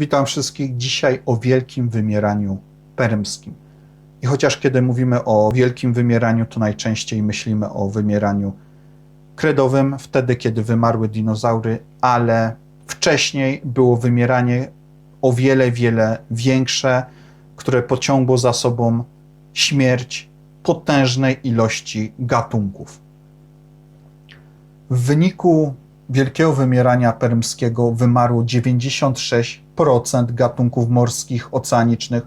Witam wszystkich dzisiaj o wielkim wymieraniu permskim. I chociaż kiedy mówimy o wielkim wymieraniu, to najczęściej myślimy o wymieraniu kredowym, wtedy kiedy wymarły dinozaury, ale wcześniej było wymieranie o wiele, wiele większe, które pociągło za sobą śmierć potężnej ilości gatunków. W wyniku wielkiego wymierania permskiego wymarło 96% gatunków morskich, oceanicznych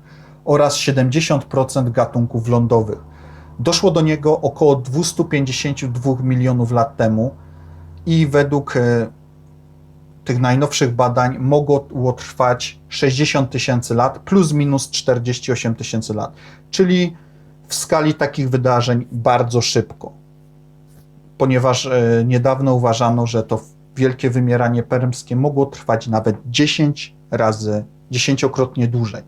oraz 70% gatunków lądowych. Doszło do niego około 252 milionów lat temu i według e, tych najnowszych badań mogło trwać 60 tysięcy lat plus minus 48 tysięcy lat, czyli w skali takich wydarzeń bardzo szybko ponieważ e, niedawno uważano, że to wielkie wymieranie permskie mogło trwać nawet 10 razy, dziesięciokrotnie dłużej.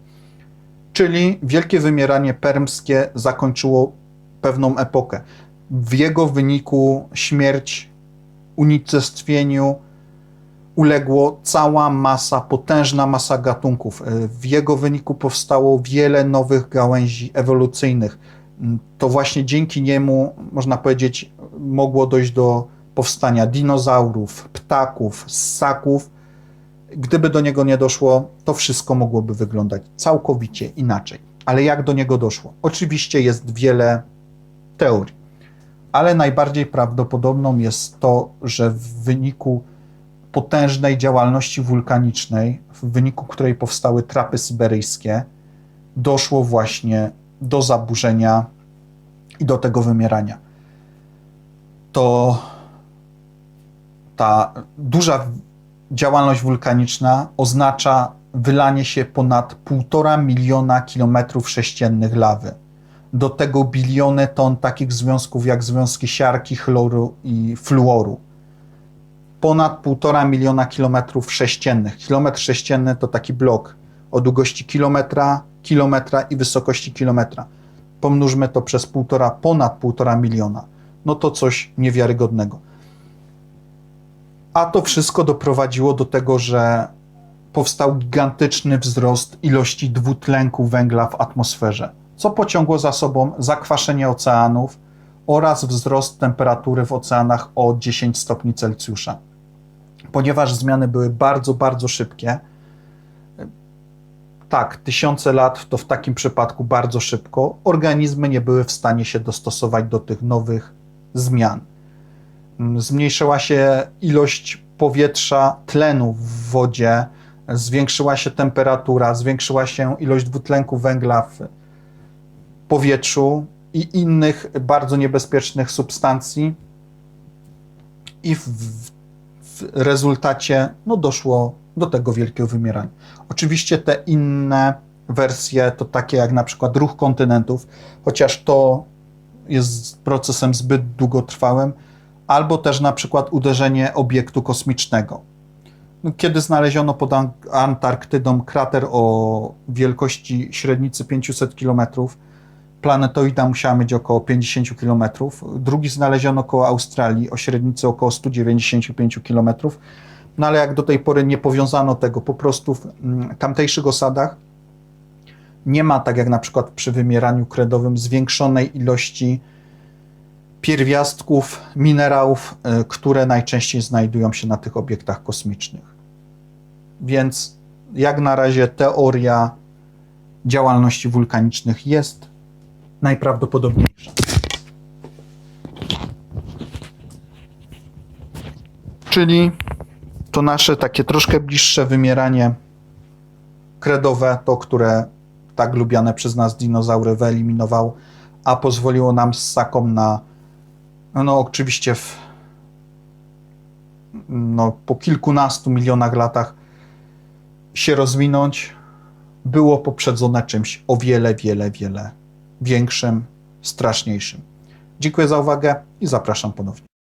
Czyli wielkie wymieranie permskie zakończyło pewną epokę. W jego wyniku śmierć, unicestwieniu uległo cała masa, potężna masa gatunków. W jego wyniku powstało wiele nowych gałęzi ewolucyjnych. To właśnie dzięki niemu, można powiedzieć, mogło dojść do powstania dinozaurów, ptaków, ssaków. Gdyby do niego nie doszło, to wszystko mogłoby wyglądać całkowicie inaczej. Ale jak do niego doszło? Oczywiście jest wiele teorii, ale najbardziej prawdopodobną jest to, że w wyniku potężnej działalności wulkanicznej, w wyniku której powstały trapy syberyjskie, doszło właśnie do zaburzenia i do tego wymierania. To ta duża działalność wulkaniczna oznacza wylanie się ponad 1,5 miliona kilometrów sześciennych lawy. Do tego biliony ton takich związków jak związki siarki, chloru i fluoru. Ponad 1,5 miliona kilometrów sześciennych. Kilometr sześcienny to taki blok o długości kilometra, kilometra i wysokości kilometra. Pomnóżmy to przez półtora, ponad 1,5 miliona. No to coś niewiarygodnego. A to wszystko doprowadziło do tego, że powstał gigantyczny wzrost ilości dwutlenku węgla w atmosferze, co pociągło za sobą zakwaszenie oceanów oraz wzrost temperatury w oceanach o 10 stopni Celsjusza. Ponieważ zmiany były bardzo, bardzo szybkie, tak, tysiące lat to w takim przypadku bardzo szybko, organizmy nie były w stanie się dostosować do tych nowych zmian. Zmniejszyła się ilość powietrza, tlenu w wodzie, zwiększyła się temperatura, zwiększyła się ilość dwutlenku węgla w powietrzu i innych bardzo niebezpiecznych substancji, i w, w rezultacie no, doszło do tego wielkiego wymierania. Oczywiście te inne wersje to takie jak na przykład ruch kontynentów, chociaż to jest procesem zbyt długotrwałym, albo też na przykład uderzenie obiektu kosmicznego. No, Kiedy znaleziono pod An- Antarktydą krater o wielkości średnicy 500 km, planetoida musiała mieć około 50 km. Drugi znaleziono koło Australii o średnicy około 195 km. No ale jak do tej pory nie powiązano tego, po prostu w mm, tamtejszych osadach nie ma, tak jak na przykład przy wymieraniu kredowym, zwiększonej ilości pierwiastków, minerałów, y, które najczęściej znajdują się na tych obiektach kosmicznych. Więc jak na razie teoria działalności wulkanicznych jest najprawdopodobniejsza. Czyli to nasze takie troszkę bliższe wymieranie kredowe, to które tak lubiane przez nas dinozaury wyeliminował, a pozwoliło nam z saką na, no oczywiście w, no, po kilkunastu milionach latach się rozwinąć, było poprzedzone czymś o wiele, wiele, wiele większym, straszniejszym. Dziękuję za uwagę i zapraszam ponownie.